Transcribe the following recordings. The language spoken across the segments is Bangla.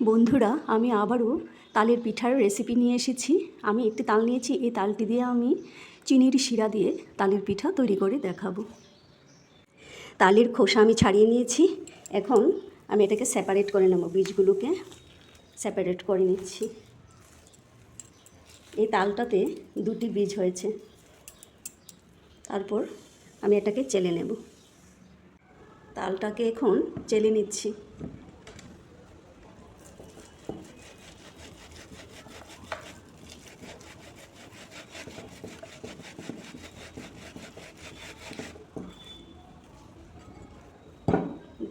বন্ধুরা, আমি আবারও তালের পিঠার রেসিপি নিয়ে এসেছি। আমি একটি তাল নিয়েছি, এই তালটি দিয়ে আমি চিনির শিরা দিয়ে তালের পিঠা তৈরি করে দেখাবো। তালের খোসা আমি ছাড়িয়ে নিয়েছি। এখন আমি এটাকে সেপারেট করে নেব, বীজগুলোকে সেপারেট করে নিচ্ছি। এই তালটাতে দুটি বীজ হয়েছে। তারপর আমি এটাকে চেলে নেব। তালটাকে এখন চেলে নিচ্ছি।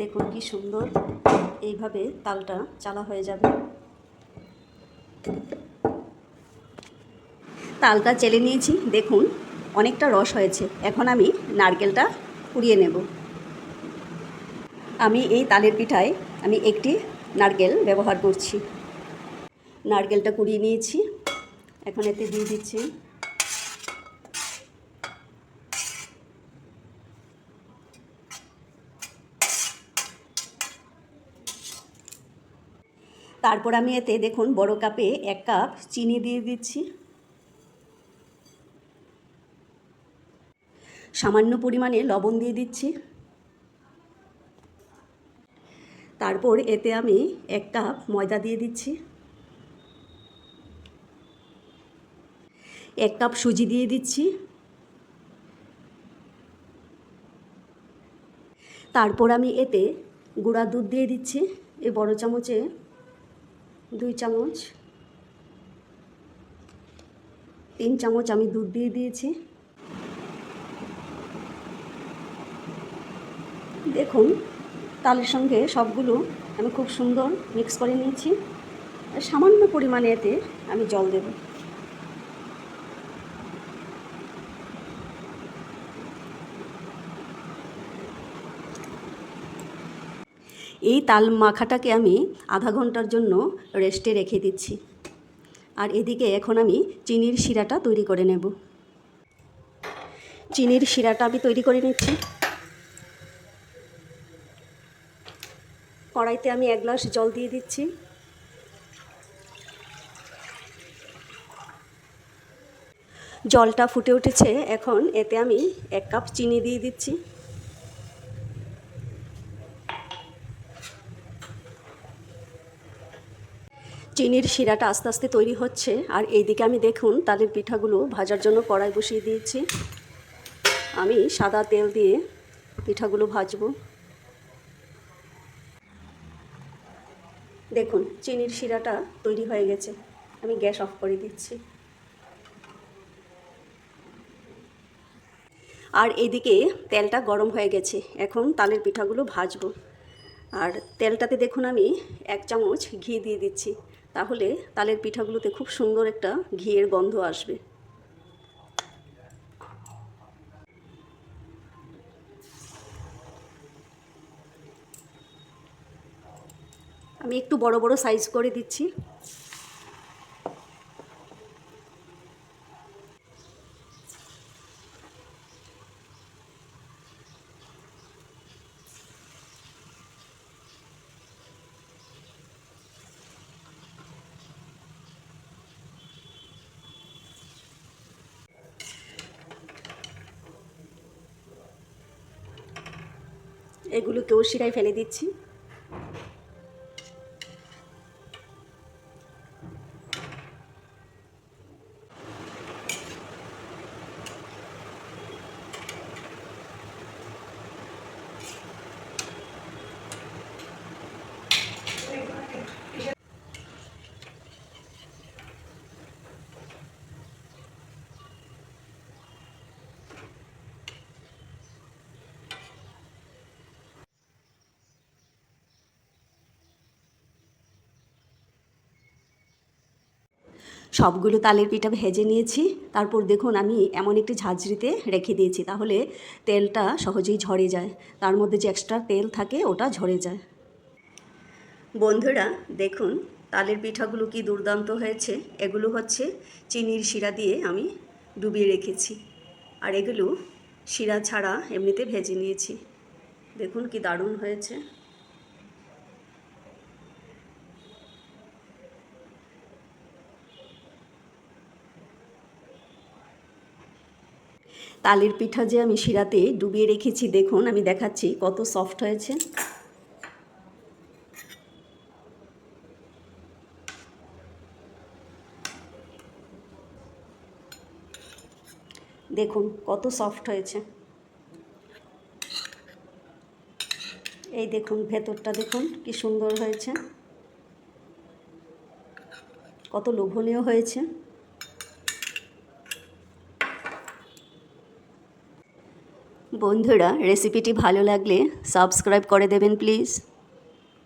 দেখুন কি সুন্দর। এইভাবে তালটা চালা হয়ে যাবে। তালটা চেলে নিয়েছি, দেখুন, অনেকটা রস হয়েছে। এখন আমি নারকেলটা কুড়িয়ে নেব। আমি এই তালের পিঠায় আমি একটি নারকেল ব্যবহার করছি। নারকেলটা কুড়িয়ে নিয়েছি। এখন এতে দিয়ে দিচ্ছি তারপর আমি এতে দেখুন বড় কাপে এক কাপ চিনি দিয়ে দিচ্ছি। সামান্য পরিমাণে লবণ দিয়ে দিচ্ছি। তারপর এতে আমি এক কাপ ময়দা দিয়ে দিচ্ছি। এক কাপ সুজি দিয়ে দিচ্ছি। তারপর আমি এতে গুঁড়া দুধ দিয়ে দিচ্ছি। এই বড় চামচে দুই চামচ। তিন চামচ আমি দুধ দিয়ে দিয়েছি। দেখুন, তালের সঙ্গে সবগুলো আমি খুব সুন্দর মিক্স করে নিয়েছি। সামান্য পরিমাণে এতে আমি জল দেব। এই তাল মাখাটাকে আমি আধা ঘণ্টার জন্য রেস্টে রেখে দিচ্ছি। আর এদিকে এখন আমি চিনির শিরাটা তৈরি করে নেব। চিনির শিরাটা আমি তৈরি করে নিচ্ছি। কড়াইতে আমি এক গ্লাস জল দিয়ে দিচ্ছি। জলটা ফুটে উঠেছে, এখন এতে আমি এক কাপ চিনি দিয়ে দিচ্ছি। চিনির শিরাটা আস্তে আস্তে তৈরি হচ্ছে। আর এইদিকে আমি দেখুন, তালের পিঠাগুলো ভাজার জন্য কড়াই বসিয়ে দিয়েছি। আমি সাদা তেল দিয়ে পিঠাগুলো ভাজবো। দেখুন, চিনির শিরাটা তৈরি হয়ে গেছে। আমি গ্যাস অফ করে দিচ্ছি। আর এদিকে তেলটা গরম হয়ে গেছে। এখন তালের পিঠাগুলো ভাজবো। আর তেলটাতে দেখুন আমি এক চামচ ঘি দিয়ে দিচ্ছি। তাহলে তালের পিঠাগুলোতে খুব সুন্দর একটা ঘিয়ের গন্ধ আসবে। আমি একটু বড় বড় সাইজ করে দিচ্ছি। এগুলোকেও শিরায় ফেলে দিচ্ছি। সবগুলো তালের পিঠা ভেজে নিয়েছি। তারপর দেখুন, আমি এমন একটি ঝাঁঝরিতে রেখে দিয়েছি, তাহলে তেলটা সহজেই ঝরে যায়। তার মধ্যে যে এক্সট্রা তেল থাকে, ওটা ঝরে যায়। বন্ধুরা, দেখুন, তালের পিঠাগুলো কি দুর্দান্ত হয়েছে। এগুলো হচ্ছে চিনির শিরা দিয়ে আমি ডুবিয়ে রেখেছি। আর এগুলো শিরা ছাড়া এমনিতে ভেজে নিয়েছি। দেখুন কি দারুণ হয়েছে। তালের পিঠা যে আমি শিরাতে ডুবিয়ে রেখেছি, দেখুন, আমি দেখাচ্ছি কত সফট হয়েছে। দেখুন, কত সফট হয়েছে। এই দেখুন, ভেতরটা দেখুন, কি সুন্দর হয়েছে। কত লোভনীয় হয়েছে। বন্ধুরা রেসিপিটি ভালো লাগলে সাবস্ক্রাইব করে দেবেন প্লিজ